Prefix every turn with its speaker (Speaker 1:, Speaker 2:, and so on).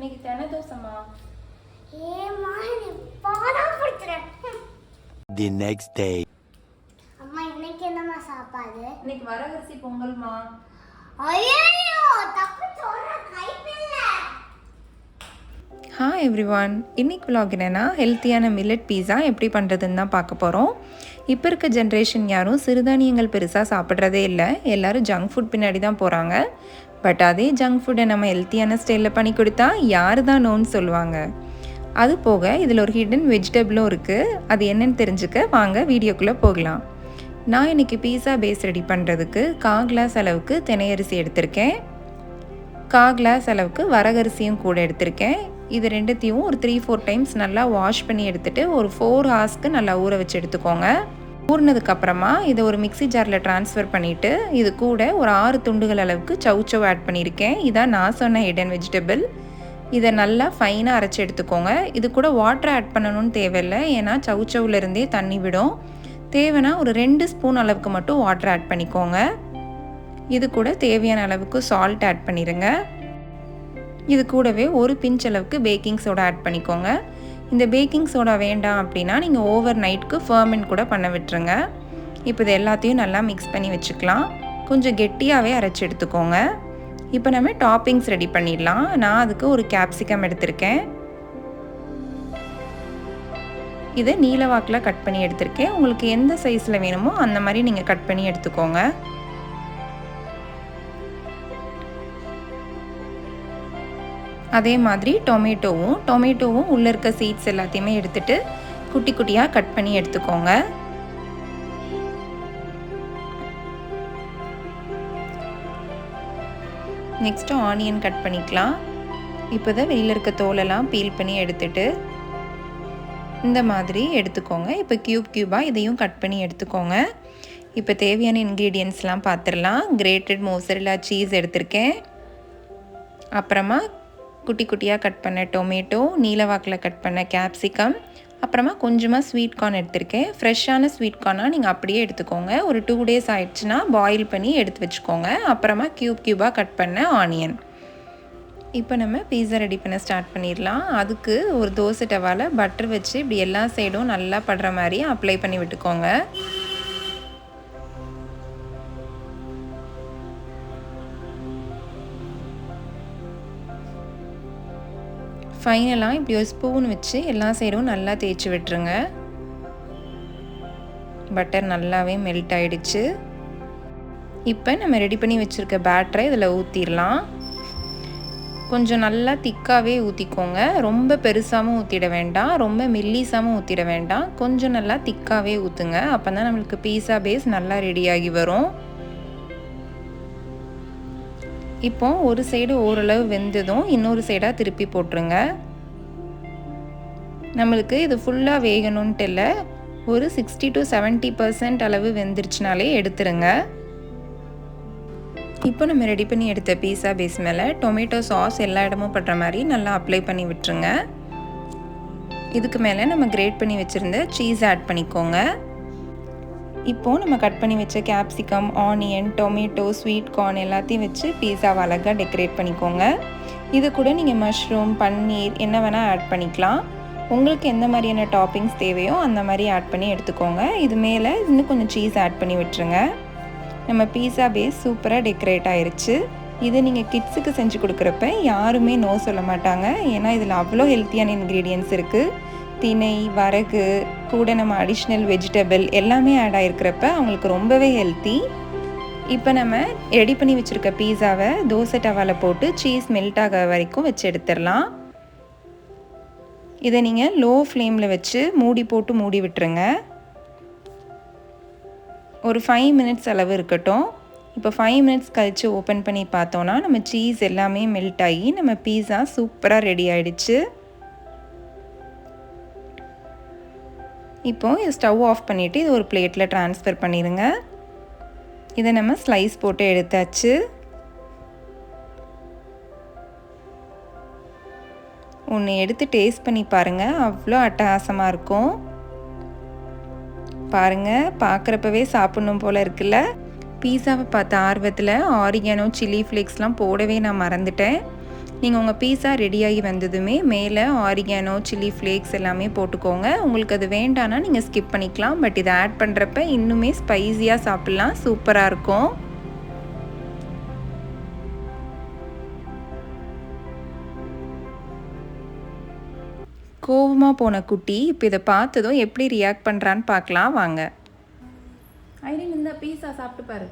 Speaker 1: இன்னைக்கு தென தோசைமா
Speaker 2: ஏமா நீ பாடம் படுத்துறேன்
Speaker 3: The next day.
Speaker 2: அம்மா இன்னைக்கு என்னம்மா சாப்பாடு?
Speaker 1: இன்னைக்கு வரகரிசி பொங்கல்மா.
Speaker 2: ஐயோ தப்பு சொல்ற கைப்பில்ல.
Speaker 1: ஹாய் எவ்ரிவான் இன்னைக்கு vlog என்னென்னா ஹெல்த்தியான மில்லட் பீஸா எப்படி பண்ணுறதுன்னு தான் பார்க்க போகிறோம் இப்போ இருக்க ஜென்ரேஷன் யாரும் சிறுதானியங்கள் பெருசாக சாப்பிட்றதே இல்லை. எல்லாரும் ஜங்க் ஃபுட் பின்னாடி தான் போகிறாங்க பட் அதே ஜங்க் ஃபுட்டை நம்ம ஹெல்த்தியான ஸ்டைலில் பண்ணி கொடுத்தா யார் தான் நோன்னு சொல்லுவாங்க. அது போக இதில் ஒரு ஹிடன் வெஜிடபிளும் இருக்குது அது என்னன்னு தெரிஞ்சுக்க வாங்க வீடியோக்குள்ளே போகலாம். நான் இன்னைக்கு பீஸா பேஸ் ரெடி பண்ணுறதுக்கு கா கிளாஸ் அளவுக்கு தினையரிசி எடுத்திருக்கேன். கா கிளாஸ் அளவுக்கு வரகரிசியும் கூட எடுத்திருக்கேன். இது ரெண்டுத்தையும் ஒரு த்ரீ ஃபோர் டைம்ஸ் நல்லா வாஷ் பண்ணி எடுத்துகிட்டு ஒரு ஃபோர் ஹார்ஸ்க்கு நல்லா ஊற வச்சு எடுத்துக்கோங்க. ஊறினதுக்கப்புறமா இதை ஒரு மிக்ஸி ஜாரில் ட்ரான்ஸ்ஃபர் பண்ணிவிட்டு இது கூட ஒரு ஆறு துண்டுகள் அளவுக்கு சவுச்சவ் ஆட் பண்ணியிருக்கேன். இதான் நான் சொன்ன ஹிடன் வெஜிடபிள் இதை நல்லா ஃபைனாக அரைச்சி எடுத்துக்கோங்க. இது கூட வாட்டர் ஆட் பண்ணணும்னு தேவையில்லை ஏன்னா சவுச்சவ்ல இருந்தே தண்ணி விடும். தேவைன்னா ஒரு ரெண்டு ஸ்பூன் அளவுக்கு மட்டும் வாட்டர் ஆட் பண்ணிக்கோங்க. இது கூட தேவையான அளவுக்கு சால்ட் ஆட் பண்ணிடுங்க இது கூடவே ஒரு பிஞ்ச் அளவுக்கு பேக்கிங் சோடா ஆட் பண்ணிக்கோங்க. இந்த பேக்கிங் சோடா வேண்டாம் அப்படின்னா நீங்கள் ஓவர் நைட்க்கு ஃபர்மெண்ட் கூட பண்ண விட்டுருங்க. இப்போ இது எல்லாத்தையும் நல்லா மிக்ஸ் பண்ணி வச்சுக்கலாம். கொஞ்சம் கெட்டியாகவே அரைச்சி எடுத்துக்கோங்க. இப்போ நம்ம டாப்பிங்ஸ் ரெடி பண்ணிடலாம். நான் அதுக்கு ஒரு கேப்சிகம் எடுத்திருக்கேன். இதை நீலவாக்கில் கட் பண்ணி எடுத்திருக்கேன். உங்களுக்கு எந்த சைஸில் வேணுமோ அந்த மாதிரி நீங்கள் கட் பண்ணி எடுத்துக்கோங்க. அதே மாதிரி டொமேட்டோவும் டொமேட்டோவும் உள்ளே இருக்க சீட்ஸ் எல்லாத்தையுமே எடுத்துட்டு குட்டி குட்டியாக கட் பண்ணி எடுத்துக்கோங்க. நெக்ஸ்ட்டு ஆனியன் கட் பண்ணிக்கலாம். இப்போ தான் வெளியில் இருக்க தோலெல்லாம் பீல் பண்ணி எடுத்துட்டு இந்த மாதிரி எடுத்துக்கோங்க. இப்போ க்யூப் க்யூபாக இதையும் கட் பண்ணி எடுத்துக்கோங்க. இப்போ தேவையான இன்க்ரீடியன்ஸ்லாம் பார்த்துடலாம் கிரேட்டட் மோசரிலா சீஸ் எடுத்திருக்கேன். அப்புறமா குட்டி குட்டியாக கட் பண்ண டொமேட்டோ நீலவாக்கில் கட் பண்ண கேப்சிகம் அப்புறமா கொஞ்சமாக ஸ்வீட் கார்ன் எடுத்திருக்கேன். ஃப்ரெஷ்ஷான ஸ்வீட் கார்னாக நீங்கள் அப்படியே எடுத்துக்கோங்க. ஒரு டூ டேஸ் ஆயிடுச்சுன்னா பாயில் பண்ணி எடுத்து வச்சுக்கோங்க. அப்புறமா க்யூப் க்யூபாக கட் பண்ண ஆனியன் இப்போ நம்ம பீஸா ரெடி பண்ண ஸ்டார்ட் பண்ணிடலாம். அதுக்கு ஒரு தோசை டவாவில் பட்டர் வச்சு இப்படி எல்லா சைடும் நல்லா படுற மாதிரி அப்ளை பண்ணி விட்டுக்கோங்க. ஃபைனலாக இப்படி ஒரு ஸ்பூன் வச்சு எல்லா சைடும் நல்லா தேய்ச்சி விட்டுருங்க. பட்டர் நல்லாவே மெல்ட் ஆகிடுச்சு இப்போ நம்ம ரெடி பண்ணி வச்சுருக்க பேட்டரை இதில் ஊற்றிடலாம் கொஞ்சம் நல்லா திக்காகவே ஊற்றிக்கோங்க ரொம்ப பெருசாகவும் ஊற்றிட வேண்டாம். ரொம்ப மெல்லிசாகவும் ஊற்றிட வேண்டாம். கொஞ்சம் நல்லா திக்காகவே ஊற்றுங்க அப்போ தான் நம்மளுக்கு பீஸா பேஸ் நல்லா ரெடியாகி வரும். இப்போ ஒரு சைடு ஓரளவு வெந்ததும் இன்னொரு சைடாக திருப்பி போட்டுருங்க. நம்மளுக்கு இது ஃபுல்லாக வேகணுன்ட்டு இல்லை. ஒரு சிக்ஸ்டி டு செவன்ட்டி பர்சன்ட் அளவு வெந்துருச்சுனாலே எடுத்துருங்க. இப்போ நம்ம ரெடி பண்ணி எடுத்த பீஸா பேஸ் மேலே டொமேட்டோ சாஸ் எல்லா இடமும் படுற மாதிரி நல்லா அப்ளை பண்ணி விட்டுருங்க. இதுக்கு மேலே நம்ம கிரேட் பண்ணி வச்சுருந்த சீஸ் ஆட் பண்ணிக்கோங்க. இப்போது நம்ம கட் பண்ணி வச்ச capsicum onion tomato sweet corn எல்லாத்தையும் வச்சு பீஸாவை அழகாக டெக்கரேட் பண்ணிக்கோங்க. இது கூட நீங்கள் மஷ்ரூம் பன்னீர் என்ன வேணால் ஆட் பண்ணிக்கலாம். உங்களுக்கு எந்த மாதிரியான டாப்பிங்ஸ் தேவையோ அந்த மாதிரி ஆட் பண்ணி எடுத்துக்கோங்க. இது மேலே இன்னும் கொஞ்சம் சீஸ் ஆட் பண்ணி விட்டுருங்க. நம்ம பீஸா பேஸ் சூப்பராக டெக்கரேட் ஆயிடுச்சு இது நீங்கள் கிட்ஸுக்கு செஞ்சு கொடுக்குறப்ப யாருமே நோ சொல்ல மாட்டாங்க. ஏன்னா இதில் அவ்வளோ ஹெல்த்தியான இன்க்ரீடியன்ஸ் இருக்குது திணை வரகு கூட நம்ம அடிஷ்னல் வெஜிடபிள் எல்லாமே ஆட் ஆகிருக்கிறப்ப அவங்களுக்கு ரொம்பவே ஹெல்த்தி இப்போ நம்ம ரெடி பண்ணி வச்சுருக்க பீஸாவை தோசை டவாவில் போட்டு சீஸ் மெல்ட் ஆக வரைக்கும் வச்சு எடுத்துடலாம். இதை நீங்கள் லோ ஃப்ளேமில் வச்சு மூடி போட்டு மூடி விட்டுருங்க. ஒரு ஃபைவ் மினிட்ஸ் அளவு இருக்கட்டும். இப்போ ஃபைவ் மினிட்ஸ் கழித்து ஓப்பன் பண்ணி பார்த்தோன்னா நம்ம சீஸ் எல்லாமே மெல்ட் ஆகி நம்ம பீஸா சூப்பராக ரெடி ஆகிடுச்சு இப்போ இது ஸ்டவ் ஆஃப் பண்ணிவிட்டு இது ஒரு பிளேட்டில் ட்ரான்ஸ்ஃபர் பண்ணிடுங்க. இதை நம்ம ஸ்லைஸ் போட்டு எடுத்தாச்சு. ஒன்று எடுத்து டேஸ்ட் பண்ணி பாருங்கள் அவ்வளோ அட்டகாசமாக இருக்கும். பாருங்கள் பார்க்குறப்பவே சாப்பிட்ணும் போல் இருக்குல்ல. பீஸாவை பார்த்த ஆர்வத்தில் ஆரிகனோ சில்லி ஃப்ளேக்ஸ்லாம் போடவே நான் மறந்துட்டேன். நீங்கள் உங்கள் பீஸா ரெடியாகி வந்ததுமே மேலே ஆரிகானோ சில்லி ஃப்ளேக்ஸ் எல்லாமே போட்டுக்கோங்க. உங்களுக்கு அது வேண்டான்னா நீங்கள் ஸ்கிப் பண்ணிக்கலாம். பட் இதை ஆட் பண்ணுறப்ப இன்னுமே ஸ்பைஸியாக சாப்பிட்லாம். சூப்பராக இருக்கும். கோவமாக போன குட்டி இப்போ இதை பார்த்ததும் எப்படி ரியாக்ட் பண்ணுறான்னு பார்க்கலாம். வாங்க.
Speaker 4: ஐரின் இந்த பீஸா சாப்பிட்டு பாரு.